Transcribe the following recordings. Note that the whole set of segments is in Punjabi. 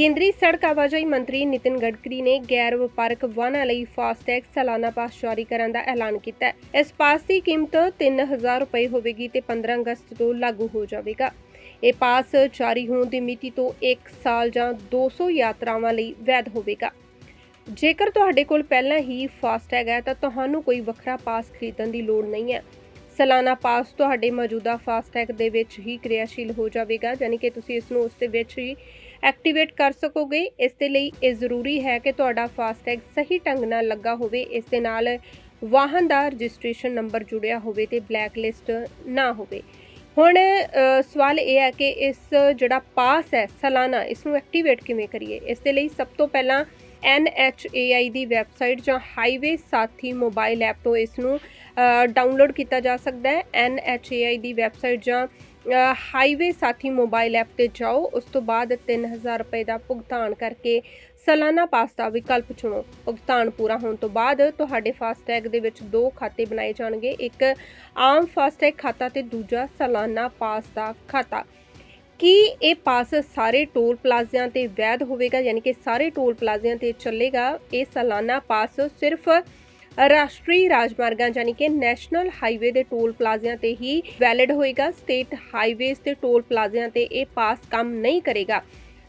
ਕੇਂਦਰੀ ਸੜਕ ਆਵਾਜਾਈ ਮੰਤਰੀ ਨਿਤਿਨ ਗਡਕਰੀ ਨੇ ਗੈਰ ਵਪਾਰਕ ਵਾਹਨਾਂ ਲਈ ਫਾਸਟੈਗ ਸਾਲਾਨਾ ਪਾਸ ਜਾਰੀ ਕਰਨ ਦਾ ਐਲਾਨ ਕੀਤਾ ਹੈ। ਇਸ ਪਾਸ ਦੀ ਕੀਮਤ 3000 ਰੁਪਏ ਹੋਵੇਗੀ ਤੇ 15 ਅਗਸਤ ਤੋਂ ਲਾਗੂ ਹੋ ਜਾਵੇਗਾ। ਇਹ ਪਾਸ ਜਾਰੀ ਹੋਣ ਦੀ ਮਿਤੀ ਤੋਂ 1 ਸਾਲ ਜਾਂ 200 ਯਾਤਰਾਵਾਂ ਲਈ ਵੈਧ ਹੋਵੇਗਾ। ਜੇਕਰ ਤੁਹਾਡੇ ਕੋਲ ਪਹਿਲਾਂ ਹੀ ਫਾਸਟੈਗ ਹੈ ਤਾਂ ਤੁਹਾਨੂੰ ਕੋਈ ਵੱਖਰਾ ਪਾਸ ਖਰੀਦਣ ਦੀ ਲੋੜ ਨਹੀਂ ਹੈ। ਸਾਲਾਨਾ ਪਾਸ ਤੁਹਾਡੇ ਮੌਜੂਦਾ ਫਾਸਟੈਗ ਦੇ ਵਿੱਚ ਹੀ ਕਿਰਿਆਸ਼ੀਲ ਹੋ ਜਾਵੇਗਾ, ਯਾਨੀ ਕਿ ਤੁਸੀਂ ਇਸ ਨੂੰ ਉਸ ਦੇ ਵਿੱਚ ਹੀ ਐਕਟੀਵੇਟ ਕਰ ਸਕੋਗੇ। ਇਸ ਦੇ ਲਈ ਇਹ ਜ਼ਰੂਰੀ ਹੈ ਕਿ ਤੁਹਾਡਾ ਫਾਸਟੈਗ ਸਹੀ ਢੰਗ ਨਾਲ ਲੱਗਾ ਹੋਵੇ। ਇਸ ਦੇ ਨਾਲ ਵਾਹਨ ਦਾ ਰਜਿਸਟ੍ਰੇਸ਼ਨ ਨੰਬਰ ਜੁੜਿਆ ਹੋਵੇ ਤੇ ਬਲੈਕ ਲਿਸਟ ਨਾ ਹੋਵੇ। ਹੁਣ ਸਵਾਲ ਇਹ ਹੈ ਕਿ ਇਸ ਜਿਹੜਾ ਪਾਸ ਹੈ, ਸਾਲਾਨਾ ਇਸ ਨੂੰ ਐਕਟੀਵੇਟ ਕਿਵੇਂ ਕਰੀਏ? ਇਸ ਦੇ ਲਈ ਸਭ ਤੋਂ ਪਹਿਲਾਂ NHAI ਦੀ ਵੈਬਸਾਈਟ ਜਾਂ ਹਾਈਵੇ ਸਾਥੀ ਮੋਬਾਈਲ ਐਪ ਤੋਂ ਇਸ ਨੂੰ ਡਾਊਨਲੋਡ ਕੀਤਾ ਜਾ ਸਕਦਾ ਹੈ। NHAI ਦੀ ਵੈਬਸਾਈਟ ਜਾਂ ਹਾਈਵੇ ਸਾਥੀ ਮੋਬਾਈਲ ਐਪ ਤੇ ਜਾਓ। ਉਸ ਤੋਂ ਬਾਅਦ 3000 ਰੁਪਏ ਦਾ ਭੁਗਤਾਨ ਕਰਕੇ ਸਾਲਾਨਾ ਪਾਸ ਦਾ ਵਿਕਲਪ ਚੁਣੋ। ਭੁਗਤਾਨ ਪੂਰਾ ਹੋਣ ਤੋਂ ਬਾਅਦ ਤੁਹਾਡੇ ਫਾਸਟੈਗ ਦੇ ਵਿੱਚ ਦੋ ਖਾਤੇ ਬਣਾਏ ਜਾਣਗੇ। ਇੱਕ ਆਮ ਫਾਸਟੈਗ ਖਾਤਾ ਤੇ ਦੂਜਾ ਸਾਲਾਨਾ ਪਾਸ ਦਾ ਖਾਤਾ। ਕੀ ਇਹ ਪਾਸ ਸਾਰੇ ਟੋਲ ਪਲਾਜ਼ਿਆਂ ਤੇ ਵੈਧ ਹੋਵੇਗਾ? ਯਾਨੀ ਕਿ ਸਾਰੇ ਟੋਲ ਪਲਾਜ਼ਿਆਂ ਤੇ ਚੱਲੇਗਾ। ਇਹ ਸਾਲਾਨਾ ਪਾਸ ਸਿਰਫ ਰਾਸ਼ਟਰੀ ਰਾਜਮਾਰਗਾਂ ਯਾਨੀ ਕਿ ਨੈਸ਼ਨਲ ਹਾਈਵੇ ਦੇ ਟੋਲ ਪਲਾਜ਼ਿਆਂ ਤੇ ਹੀ ਵੈਲਿਡ ਹੋਏਗਾ। ਸਟੇਟ ਹਾਈਵੇਜ਼ ਤੇ ਟੋਲ ਪਲਾਜ਼ਿਆਂ ਤੇ ਇਹ ਪਾਸ ਕੰਮ ਨਹੀਂ ਕਰੇਗਾ।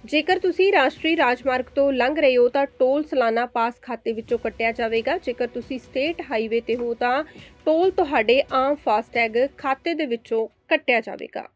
ਜੇਕਰ ਤੁਸੀਂ ਰਾਸ਼ਟਰੀ ਰਾਜਮਾਰਗ ਤੋਂ ਲੰਘ ਰਹੇ ਹੋ ਤਾਂ ਟੋਲ ਸਾਲਾਨਾ ਪਾਸ ਖਾਤੇ ਵਿੱਚੋਂ ਕੱਟਿਆ ਜਾਵੇਗਾ। ਜੇਕਰ ਤੁਸੀਂ ਸਟੇਟ ਹਾਈਵੇ ਤੇ ਹੋ ਤਾਂ ਟੋਲ ਤੁਹਾਡੇ ਆਮ ਫਾਸਟੈਗ ਖਾਤੇ ਦੇ ਵਿੱਚੋਂ ਕੱਟਿਆ ਜਾਵੇਗਾ।